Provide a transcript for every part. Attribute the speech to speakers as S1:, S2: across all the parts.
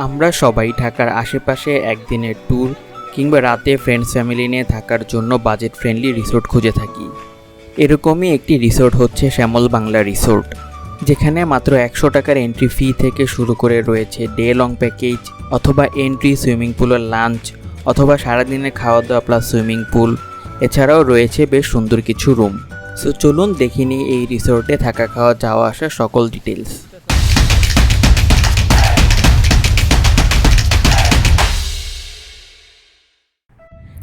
S1: আমরা সবাই ঢাকার আশেপাশে একদিনের ট্যুর কিংবা রাতে ফ্রেন্ডস ফ্যামিলি নিয়ে থাকার জন্য বাজেট ফ্রেন্ডলি রিসোর্ট খুঁজে থাকি। এরকমই একটি রিসোর্ট হচ্ছে শ্যামল বাংলা রিসোর্ট যেখানে মাত্র একশো টাকার এন্ট্রি ফি থেকে শুরু করে রয়েছে ডে লং প্যাকেজ অথবা এন্ট্রি সুইমিং পুলের লাঞ্চ অথবা সারাদিনের খাওয়া দাওয়া প্লাস সুইমিং পুল এছাড়াও রয়েছে বেশ সুন্দর কিছু রুম সো চলুন দেখিনি এই রিসোর্টে থাকা খাওয়া যাওয়া আসা সকল ডিটেলস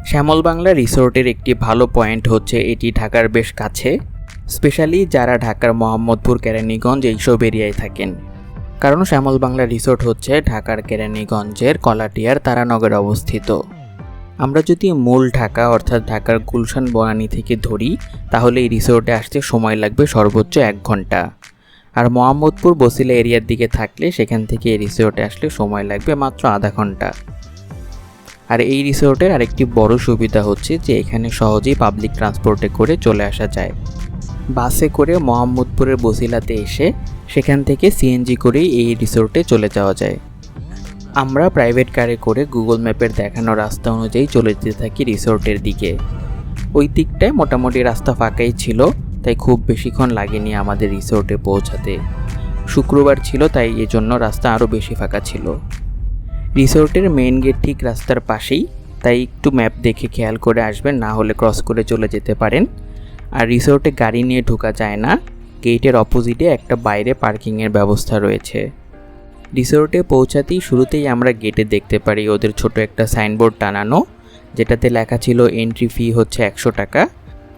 S1: শ্যামল বাংলা রিসোর্টের একটি ভালো পয়েন্ট হচ্ছে এটি ঢাকার বেশ কাছে, স্পেশালি যারা ঢাকার মোহাম্মদপুর কেরানীগঞ্জ এইসব এরিয়ায় থাকেন। কারণ শ্যামল বাংলা রিসোর্ট হচ্ছে ঢাকার কেরানীগঞ্জের কলাটিয়ার তারানগরে অবস্থিত। আমরা যদি মূল ঢাকা অর্থাৎ ঢাকার গুলশান বনানী থেকে ধরি, তাহলে এই রিসোর্টে আসতে সময় লাগবে সর্বোচ্চ এক ঘণ্টা। আর মোহাম্মদপুর বসিলা এরিয়ার দিকে থাকলে সেখান থেকে এই রিসোর্টে আসলে সময় লাগবে মাত্র আধা ঘণ্টা। আর এই রিসোর্টের আরেকটি বড় সুবিধা হচ্ছে যে এখানে সহজেই পাবলিক ট্রান্সপোর্টে করে চলে আসা যায়। বাসে করে মোহাম্মদপুরের বসিলাতে এসে সেখান থেকে সিএনজি করেই এই রিসোর্টে চলে যাওয়া যায়। আমরা প্রাইভেট কারে করে গুগল ম্যাপের দেখানো রাস্তা অনুযায়ী চলে যেতে থাকি রিসোর্টের দিকে। ওই দিকটায় মোটামুটি রাস্তা ফাঁকাই ছিল, তাই খুব বেশিক্ষণ লাগেনি আমাদের রিসোর্টে পৌঁছাতে। শুক্রবার ছিল, তাই এজন্য রাস্তা আরও বেশি ফাঁকা ছিল। রিসোর্টের মেন গেট ঠিক রাস্তার পাশেই, তাই একটু ম্যাপ দেখে খেয়াল করে আসবেন, না হলে ক্রস করে চলে যেতে পারেন। আর রিসোর্টে গাড়ি নিয়ে ঢোকা যায় না, গেটের অপোজিটে একটা বাইরে পার্কিংয়ের ব্যবস্থা রয়েছে। রিসোর্টে পৌঁছাতেই শুরুতেই আমরা গেটে দেখতে পারি ওদের ছোট একটা সাইনবোর্ড টানানো, যেটাতে লেখা ছিল এন্ট্রি ফি হচ্ছে একশো টাকা,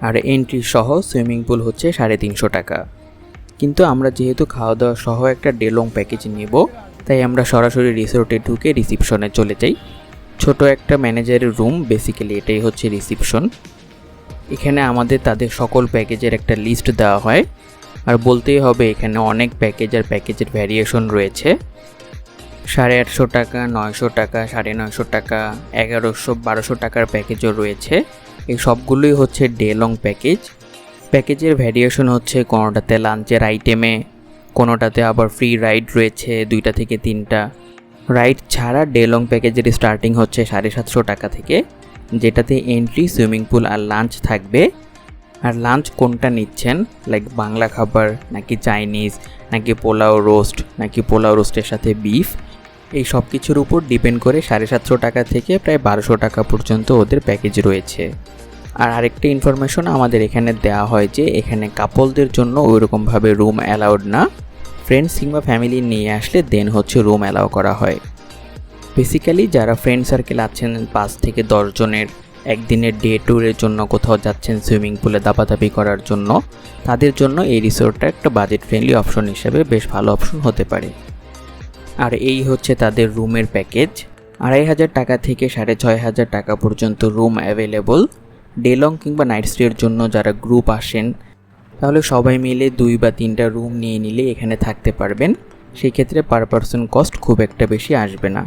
S1: আর এন্ট্রি সহ সুইমিং পুল হচ্ছে সাড়ে তিনশো টাকা। কিন্তু আমরা যেহেতু খাওয়া দাওয়া সহ একটা ডেলং প্যাকেজ নেব তাই আমরা সরাসরি রিসোর্টে ঢুকে রিসিপশনে চলে যাই। ছোট একটা ম্যানেজারের রুম বেসিক্যালি এটাই হচ্ছে রিসিপশন। এখানে আমাদের তাদের সকল প্যাকেজের একটা লিস্ট দেওয়া হয়। আর বলতেই হবে, এখানে অনেক প্যাকেজ আর প্যাকেজের ভ্যারিয়েশন রয়েছে। সাড়ে আটশো টাকা, নয়শো টাকা, সাড়ে নয়শো টাকা, এগারোশো, বারোশো টাকার প্যাকেজও রয়েছে। এই সবগুলোই হচ্ছে ডে লং প্যাকেজ প্যাকেজের ভ্যারিয়েশন হচ্ছে কোনোটাতে লাঞ্চের আইটেমে কোনোটাতে আবার ফ্রি রাইড রয়েছে, দুইটা থেকে তিনটা। রাইড ছাড়া ডে লং প্যাকেজের স্টার্টিং হচ্ছে সাড়ে সাতশো টাকা থেকে, যেটাতে এন্ট্রি সুইমিং পুল আর লাঞ্চ থাকবে। আর লাঞ্চ কোনটা নিচ্ছেন? লাইক বাংলা খাবার, নাকি চাইনিজ নাকি পোলাও রোস্ট নাকি পোলাও রোস্টের সাথে বিফ এই সব কিছুর উপর ডিপেন্ড করে সাড়ে সাতশো টাকা থেকে প্রায় বারোশো টাকা পর্যন্ত ওদের প্যাকেজ রয়েছে। আর আরেকটা ইনফরমেশন আমাদের এখানে দেওয়া হয় যে, এখানে কাপলদের জন্য ওইরকমভাবে রুম অ্যালাউড না। ফ্রেন্ডস কিংবা ফ্যামিলি নিয়ে আসলে দেন হচ্ছে রুম অ্যালাউ করা হয়। বেসিক্যালি যারা ফ্রেন্ড সার্কেল আছেন, পাঁচ থেকে দশ জনের একদিনের ডে ট্যুরের জন্য কোথাও যাচ্ছেন সুইমিং পুলে দাপাদাপি করার জন্য, তাদের জন্য এই রিসোর্টটা একটা বাজেট ফ্রেন্ডলি অপশন হিসেবে বেশ ভালো অপশন হতে পারে। আর এই হচ্ছে তাদের রুমের প্যাকেজ আড়াই হাজার টাকা থেকে সাড়ে ছয় হাজার টাকা পর্যন্ত রুম অ্যাভেলেবল ডেলং কিংবা নাইট স্টের জন্য যারা গ্রুপ আসেন, তাহলে সবাই মিলে দুই বা তিনটা রুম নিয়ে নিলে এখানে থাকতে পারবেন। সেই ক্ষেত্রে পার পারসন কস্ট খুব একটা বেশি আসবে না।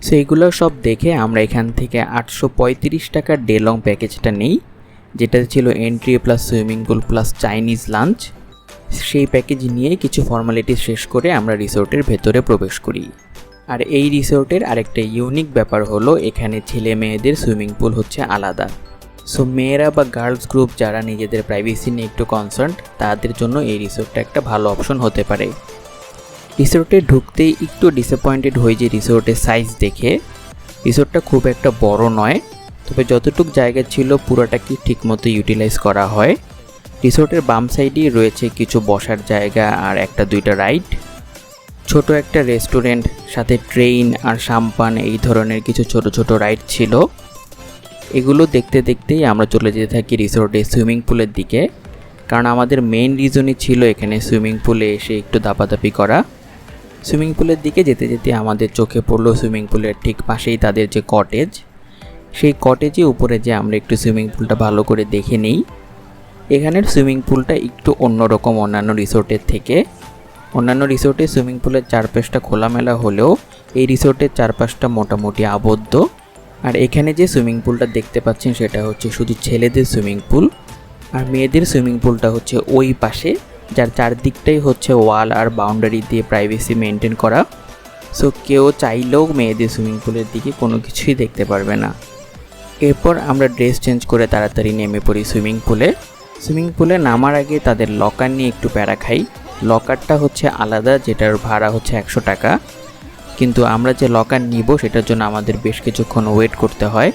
S1: সো এইগুলো সব দেখে আমরা এখান থেকে আটশো পঁয়ত্রিশ টাকার ডেলং প্যাকেজটা নেই, যেটা ছিল entry plus swimming pool plus Chinese lunch সেই প্যাকেজ নিয়ে কিছু ফর্মালিটি শেষ করে আমরা রিসোর্টের ভেতরে প্রবেশ করি। আর এই রিসোর্টের আরেকটা ইউনিক ব্যাপার হলো, এখানে ছেলে মেয়েদের সুইমিং পুল হচ্ছে আলাদা। সো মেয়েরা বা গার্লস গ্রুপ যারা নিজেদের প্রাইভেসি নিয়ে একটু কনসার্ন তাদের জন্য এই রিসোর্টটা একটা ভালো অপশন হতে পারে। রিসোর্টে ঢুকতেই একটু ডিসঅ্যাপয়েন্টেড হয়ে যে রিসোর্টের সাইজ দেখে। রিসোর্টটা খুব একটা বড় নয়, তবে যতটুক জায়গা ছিল পুরোটাকে ঠিকমতো ইউটিলাইজ করা হয়। রিসোর্টের বাম সাইডেই রয়েছে কিছু বসার জায়গা আর একটা দুইটা রাইড ছোট একটা রেস্টুরেন্ট সাথে ট্রেন আর সাম্পান এই ধরনের কিছু ছোট ছোট রাইড ছিল। এগুলো দেখতে দেখতেই আমরা চলে যেতে থাকি রিসোর্টে সুইমিং পুলের দিকে। কারণ আমাদের মেইন রিজনই ছিল এখানে সুইমিং পুলে এসে একটু দাপাদাপি করা। সুইমিং পুলের দিকে যেতে যেতে আমাদের চোখে পড়ল সুইমিং পুলের ঠিক পাশেই তাদের যে কটেজ সেই কটেজে উপরে যে আমরা একটু সুইমিং পুলটা ভালো করে দেখে নিই। এখানের সুইমিং পুলটা একটু অন্যরকম অন্যান্য রিসোর্টের থেকে। অন্যান্য রিসোর্টে সুইমিং পুলের চারপাশটা খোলামেলা হলেও এই রিসোর্টের চারপাশটা মোটামুটি আবদ্ধ। আর এখানে যে সুইমিং পুলটা দেখতে পাচ্ছেন সেটা হচ্ছে শুধু ছেলেদের সুইমিং পুল আর মেয়েদের সুইমিং পুলটা হচ্ছে ওই পাশে, যার চারদিকটাই হচ্ছে ওয়াল আর বাউন্ডারি দিয়ে প্রাইভেসি মেনটেন করা। সো কেউ চাইলেও মেয়েদের সুইমিং পুলের দিকে কোনো কিছুই দেখতে পারবে না। এরপর আমরা ড্রেস চেঞ্জ করে তাড়াতাড়ি নেমে পড়ি সুইমিং পুলে। সুইমিং পুলে নামার আগে তাদের লকার নিয়ে একটু প্যারা খাই। লকারটা হচ্ছে আলাদা, যেটার ভাড়া হচ্ছে একশো টাকা। কিন্তু আমরা যে লকার নিব, সেটার জন্য আমাদের বেশ কিছুক্ষণ ওয়েট করতে হয়।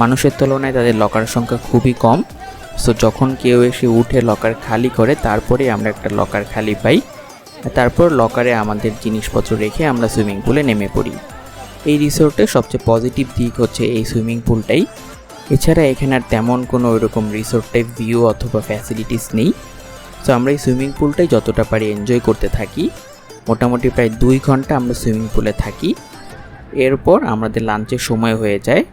S1: মানুষের তুলনায় তাদের লকার সংখ্যা খুবই কম। সো যখন কেউ এসে উঠে লকার খালি করে তারপরে আমরা একটা লকার খালি পাই। তারপর লকারে আমাদের জিনিসপত্র রেখে আমরা সুইমিং পুলে নেমে পড়ি। এই রিসোর্টের সবচেয়ে পজিটিভ দিক হচ্ছে এই সুইমিং পুলটাই এছাড়া এখানে আর তেমন কোনো ওইরকম রিসোর্ট টাইপ ভিউ অথবা ফ্যাসিলিটিস নেই। সো আমরা এই সুইমিং পুলটাই যতটা পারি এনজয় করতে থাকি। মোটামুটি প্রায় দুই ঘণ্টা আমরা সুইমিং পুলে থাকি। এরপর আমাদের লাঞ্চের সময় হয়ে যায়।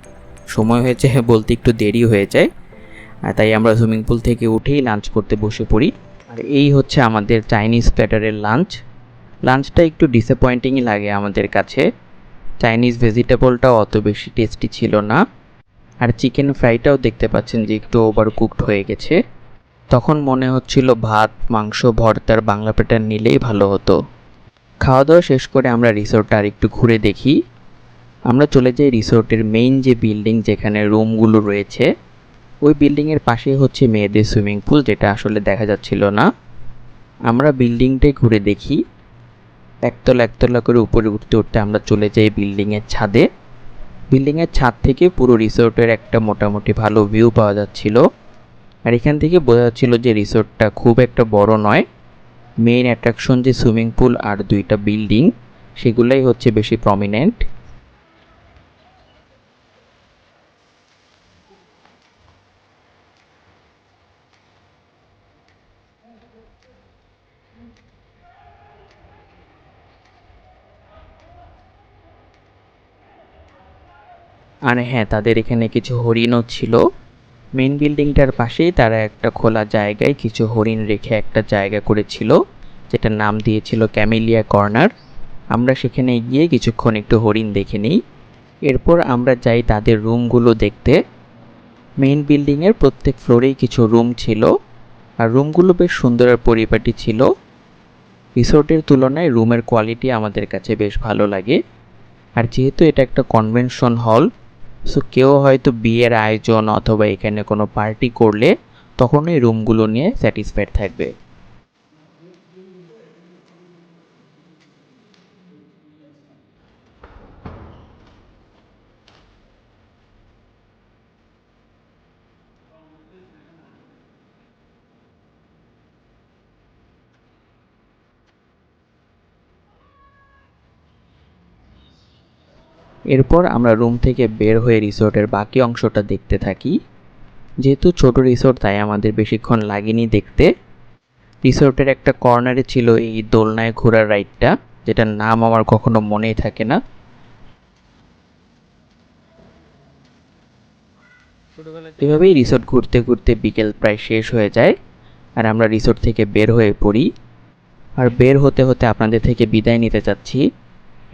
S1: সময় হয়েছে বলতে একটু দেরি হয়ে যায়। তাই আমরা সুইমিং পুল থেকে উঠেই লাঞ্চ করতে বসে পড়ি। আর এই হচ্ছে আমাদের চাইনিজ প্ল্যাটারের লাঞ্চ লাঞ্চটা একটু ডিসঅ্যাপয়েন্টিংই লাগে আমাদের কাছে। চাইনিজ ভেজিটেবলটাও অত বেশি টেস্টি ছিল না। আর চিকেন ফ্রাইটাও দেখতে পাচ্ছেন যে একটু ওভার কুকড হয়ে গেছে। তখন মনে হচ্ছিল ভাত, মাংস, ভর্তার বাংলা প্যাটার্ন নিলেই ভালো হতো। খাওয়া দাওয়া শেষ করে আমরা রিসোর্টটা আর একটু ঘুরে দেখি। আমরা চলে যাই রিসোর্টের মেইন যে বিল্ডিং যেখানে রুমগুলো রয়েছে, ওই বিল্ডিংয়ের পাশেই হচ্ছে মেয়েদের সুইমিং পুল যেটা আসলে দেখা যাচ্ছিল না। আমরা বিল্ডিংটাই ঘুরে দেখি। একতলা একতলা করে উপরে উঠতে উঠতে আমরা চলে যাই বিল্ডিংয়ের ছাদে। বিল্ডিংয়ের ছাদ থেকে পুরো রিসোর্টের একটা মোটামুটি ভালো ভিউ পাওয়া যাচ্ছিল। আর এখান থেকে বোঝা যাচ্ছিল যে রিসোর্টটা খুব একটা বড় নয়। মেইন অ্যাট্রাকশন যে সুইমিং পুল আর দুইটা বিল্ডিং সেগুলাই হচ্ছে বেশি প্রমিনেন্ট আর হ্যাঁ তাদের এখানে কিছু হরিণও ছিল। মেন বিল্ডিংটার পাশেই তারা একটা খোলা জায়গায় কিছু হরিণ রেখে একটা জায়গা করেছিল, যেটার নাম দিয়েছিল ক্যামেলিয়া কর্নার আমরা সেখানে গিয়ে কিছুক্ষণ একটু হরিণ দেখে নিই। এরপর আমরা যাই তাদের রুমগুলো দেখতে। মেন বিল্ডিংয়ের প্রত্যেক ফ্লোরেই কিছু রুম ছিল, আর রুমগুলো বেশ সুন্দর আর পরিপাটি ছিল। রিসোর্টের তুলনায় রুমের কোয়ালিটি আমাদের কাছে বেশ ভালো লাগে। আর যেহেতু এটা একটা কনভেনশন হল সো কেউ হয়তো বিয়ের আয়োজন অথবা এখানে কোনো পার্টি করলে তখন এই রুমগুলো নিয়ে স্যাটিসফাইড থাকবে। এরপর আমরা রুম থেকে বের হয়ে রিসোর্টের বাকি অংশটা দেখতে থাকি। যেহেতু ছোট রিসোর্ট, তাই আমাদের বেশিক্ষণ লাগেনি দেখতে। রিসোর্টের একটা কর্নারে ছিল এই দোলনায় ঘোরার রাইডটা, যেটার নাম আমার কখনো মনেই থাকে না। এভাবেই রিসোর্ট ঘুরতে ঘুরতে বিকেল প্রায় শেষ হয়ে যায়, আর আমরা রিসোর্ট থেকে বের হয়ে পড়ি। আর বের হতে হতে আপনাদের থেকে বিদায় নিতে চাচ্ছি।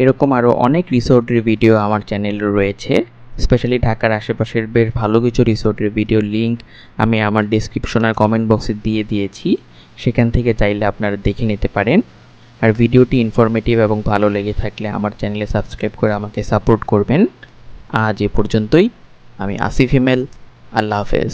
S1: এরকম আরও অনেক রিসোর্টের ভিডিও আমার চ্যানেলে রয়েছে। স্পেশালি ঢাকার আশেপাশের বেশ ভালো কিছু রিসোর্টের ভিডিও লিঙ্ক আমি আমার ডিসক্রিপশন আর কমেন্ট বক্সে দিয়ে দিয়েছি। সেখান থেকে চাইলে আপনারা দেখে নিতে পারেন। আর ভিডিওটি ইনফরমেটিভ এবং ভালো লেগে থাকলে আমার চ্যানেলে সাবস্ক্রাইব করে আমাকে সাপোর্ট করবেন। আজ এ পর্যন্তই। আমি আসিফ হিমেল আল্লাহ হাফেজ।